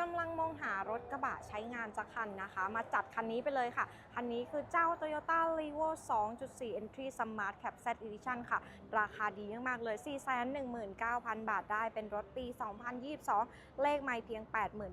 กำลังมองหารถกระบะใช้งานสักคันนะคะ มาจัดคันนี้ไปเลยค่ะ คันนี้คือเจ้า Toyota r e v o 2.4 Entry Smart Cab Z Edition ค่ะ ราคาดีมากๆเลย 419,000 บาทได้เป็นรถปี 2022 เลขไม่เพียง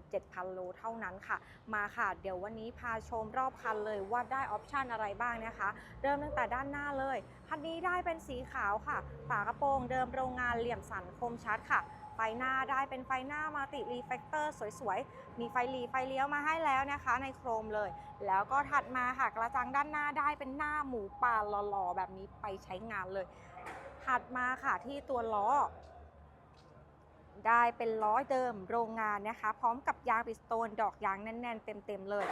87,000 โลเท่านั้นค่ะ มาค่ะ เดี๋ยววันนี้พาชมรอบคันเลยว่าได้ออปชันอะไรบ้างนะคะ เริ่มตั้งแต่ด้านหน้าเลย คันนี้ได้เป็นสีขาวค่ะ ฝากระโปรงเดิมโรงงานเหลี่ยมสันคมชัดค่ะ ไฟหน้าได้เป็นไฟหน้ามัลติรีเฟกเตอร์สวยๆ มีไฟหลีไฟเลี้ยวมาให้แล้วนะคะ ในโครมเลย แล้วก็ถัดมาค่ะกระจังด้านหน้าได้เป็นหน้าหมูป่าหล่อๆ แบบนี้ไปใช้งานเลย ถัดมาค่ะที่ตัวล้อได้เป็นล้อเดิมโรงงานนะคะ พร้อมกับยางปิสโตนดอกยางแน่นๆ เต็มๆเลย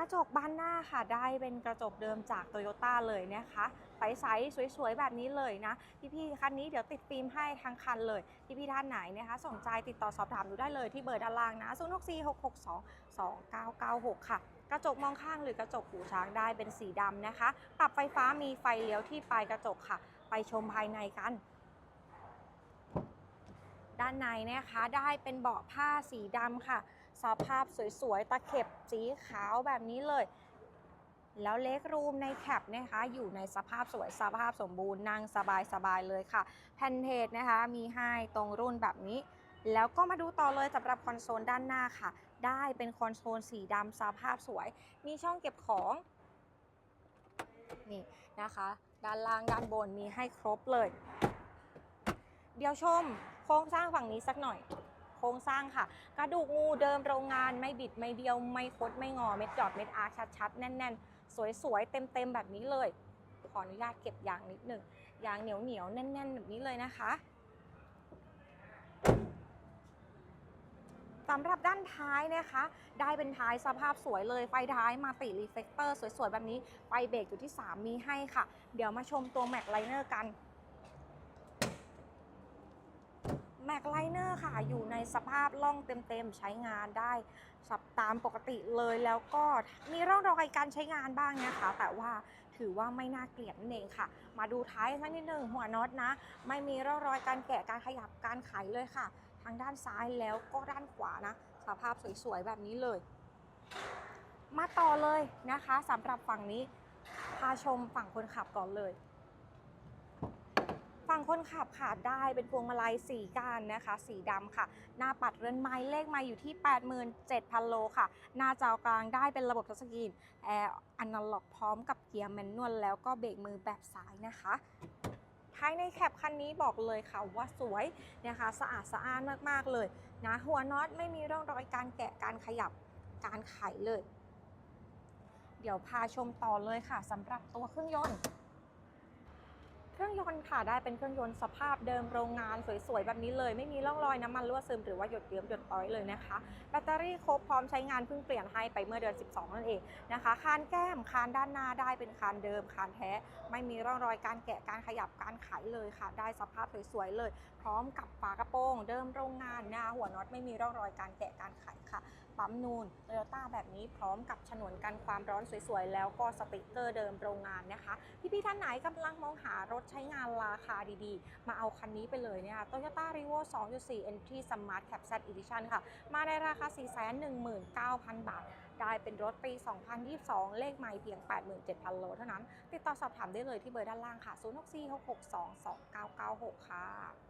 ระจกบานหน้าค่ะได้เป็นกระจกเดิมจากโตโยต้าเลยนะคะใสๆสวยๆ แบบนี้เลยนะ พี่ๆคันนี้เดี๋ยวติดฟิล์มให้ทั้งคันเลย พี่ๆท่านไหนนะคะสนใจติดต่อสอบถามดูได้เลยที่เบอร์ด้านล่างนะ 0 6 4 6 6 2 2 9 9 6 ค่ะ กระจกมองข้างหรือกระจกหูช้างได้เป็นสีดำนะคะ ปรับไฟฟ้ามีไฟเลี้ยวที่ปลายกระจกค่ะ ไปชมภายในกัน ด้านในนะคะ ได้เป็นเบาะผ้าสีดำค่ะ สภาพสวยๆ ตะเข็บสีขาวแบบนี้เลย แล้วเล็กรูมในแคปนะคะ อยู่ในสภาพสวยสภาพสมบูรณ์นั่งสบายๆเลยค่ะ แผ่นเทจนะคะ มีให้ตรงรุ่นแบบนี้แล้วก็มาดูต่อเลยสำหรับคอนโซลด้านหน้าค่ะ ได้เป็นคอนโซลสีดำสภาพสวย มีช่องเก็บของนี่นะคะ ด้านล่างด้านบนมีให้ครบเลย เดี๋ยวชม โครงสร้างฝั่งนี้สักหน่อย โครงสร้างค่ะ กระดูกงูเดิมโรงงานไม่บิดไม่เดียว ไม่คดไม่งอเม็ดจอดเม็ดอาร์ชัดๆ แน่นๆ สวยๆ เต็มๆ แบบนี้เลย ขออนุญาตเก็บยางนิดหนึ่งยางเหนียวเหนียวๆแน่นๆ แบบนี้เลยนะคะสำหรับด้านท้ายนะคะ ได้เป็นท้ายสภาพสวยเลย ไฟท้ายมาติรีเฟกเตอร์สวยๆ แบบนี้ ไฟเบรกอยู่ที่ 3 มีให้ค่ะ เดี๋ยวมาชมตัวแม็กไลเนอร์กัน แม็กไลเนอร์ค่ะ อยู่ในสภาพล่องเต็มๆ ใช้งานได้สับตามปกติเลยแล้วก็มีร่องรอยการใช้งานบ้างนะคะ แต่ว่าถือว่าไม่น่าเกลียดนั่นเองค่ะ มาดูท้ายสักนิดหนึ่งหัวน็อตนะ ไม่มีร่องรอยการแกะการขยับการไขเลยค่ะ ทางด้านซ้ายแล้วก็ด้านขวานะ สภาพสวยๆแบบนี้เลย มาต่อเลยนะคะสำหรับฝั่งนี้พาชมฝั่งคนขับก่อนเลย ฝั่งคนขับค่ะได้เป็นพวงมาลัยสีก้านนะคะ สีดำค่ะ หน้าปัดเรือนไม้เลขไม้อยู่ที่ 87,000 โลค่ะ หน้าจอกลางได้เป็นระบบทัชสกรีนแอร์อนาล็อกพร้อมกับเกียร์แมนนวลแล้วก็เบรกมือแบบซ้ายนะคะภายในแคปคันนี้บอกเลยค่ะว่าสวยนะคะสะอาดสะอ้านมากๆเลยนะหัวน็อตไม่มีร่องรอยการแกะการขยับการไขเลย เดี๋ยวพาชมต่อเลยค่ะสำหรับตัวเครื่องยนต์ เครื่องยนต์ค่ะได้เป็นเครื่องยนต์สภาพเดิมโรงงานสวยๆ แบบนี้เลย ไม่มีร่องรอยน้ำมันรั่วซึมหรือว่าหยดเยิ้มหยดต้อยเลยนะคะ แบตเตอรี่ครบพร้อมใช้งานเพิ่งเปลี่ยนให้ไปเมื่อเดือน 12 นั่นเองนะคะคานแก้มคานด้านหน้าได้เป็นคานเดิมคานแท้ ไม่มีร่องรอยการแกะการขยับการไขเลยค่ะ ได้สภาพสวยๆเลย พร้อมกับฝากระโปรง เดิมโรงงานหน้าหัวน็อตไม่มีร่องรอยการแกะการไขค่ะปั๊มนูนโตโยต้าแบบนี้พร้อมกับฉนวนกันความร้อนสวยๆ แล้วก็สติกเกอร์เดิมโรงงานนะคะ พี่ๆท่านไหนกำลังมองหารถใช้งานราคาดีๆ มาเอาคันนี้ไปเลยเนี่ย Toyota r e v o 2.4 Entry Smart Cab Z Edition ค่ะ มาในราคา 419,000 บาท ได้เป็นรถปี 2022 เลขไม่เพียง 87,000 โลเท่านั้น ติดต่อสอบถามได้เลยที่เบอร์ด้านล่างค่ะ 0646622996 ค่ะ